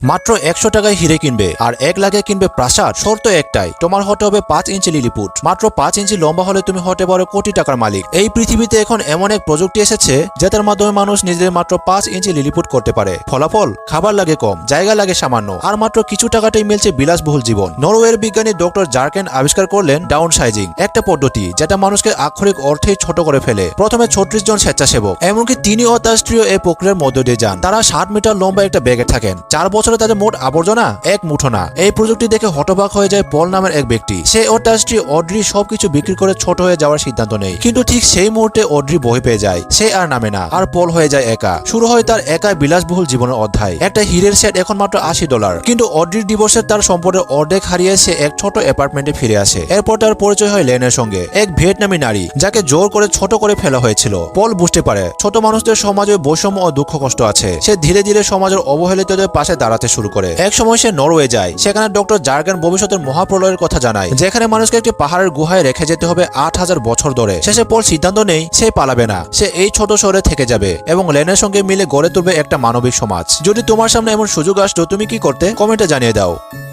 মাত্র একশো টাকায় হিরে কিনবে, আর এক লাখে কিনবে প্রাসাদ, শর্ত একটাই, তোমার হতে হবে পাঁচ ইঞ্চি লিলিপুট মাত্র পাঁচ ইঞ্চি লম্বা হলে তুমি হতে পারো কোটি টাকার মালিক। এই পৃথিবীতে এখন এমন এক প্রযুক্তি এসেছে যাদের মাধ্যমে মানুষ নিজেদের মাত্র পাঁচ ইঞ্চি লিলিপুট করতে পারে। ফলাফল, খাবার লাগে কম, জায়গা লাগে সামান্য, আর মাত্র কিছু টাকাটাই মিলছে বিলাসবহুল জীবন। নরওয়ের বিজ্ঞানী ডক্টর জার্কেন আবিষ্কার করলেন ডাউন সাইজিং একটা পদ্ধতি, যেটা মানুষকে আক্ষরিক অর্থেই ছোট করে ফেলে। প্রথমে ছত্রিশ জন স্বেচ্ছাসেবক, এমনকি তিনি ও তার স্ত্রীও এই প্রক্রিয়ার মধ্য দিয়ে যান। তারা ষাট মিটার লম্বা একটা ব্যাগে থাকেন। চার বছরে তাদের মোট আবর্জনা? এক মুঠো না এই প্রযুক্তি দেখে হতবাক হয়ে যায় পল নামের এক ব্যক্তি। সে ও তার স্ত্রী অড্রি সবকিছু বিক্রি করে ছোট হয়ে যাওয়ার সিদ্ধান্ত নেই কিন্তু ঠিক সেই মুহূর্তে অড্রি বই পেয়ে যায়। সে আর নামে না, আর পল হয়ে যায় একা। শুরু হয় তার একা বিলাসবহুল জীবনের অধ্যায়। একটা হীরের সেট এখন মাত্র আশি ডলার। কিন্তু অড্রির ডিভোর্সের তার সম্পদের অর্ধেক হারিয়ে সে এক ছোট অ্যাপার্টমেন্টে ফিরে আসে। এরপর তার পরিচয় হয় লেনের সঙ্গে। এক ভিয়েতনামি নারী, যাকে জোর করে ছোট করে ফেলা হয়েছিল। পল বুঝতে পারে, ছোট মানুষদের সমাজে বৈষম্য ও দুঃখ কষ্ট আছে। সে ধীরে ধীরে সমাজের অবহেলিতদের পাশে দাঁড়াতে শুরু করে। এক সময় সে নরওয়ে যায়, সেখানে ডক্টর জার্গান ভবিষ্যতের মহাপ্রলয়ের কথা জানায়, যেখানে মানুষকে একটি পাহাড়ের গুহায় রেখে যেতে হবে আট হাজার বছর ধরে। শেষে পর সিদ্ধান্ত নেই সে পালাবে না, সে এই ছোট শহরে থেকে যাবে এবং লেনের সঙ্গে মিলে গড়ে তুলবে একটা মানবিক সমাজ। যদি তোমার সামনে এমন সুযোগ আসতো, তুমি কি করতে? কমেন্টে জানিয়ে দাও।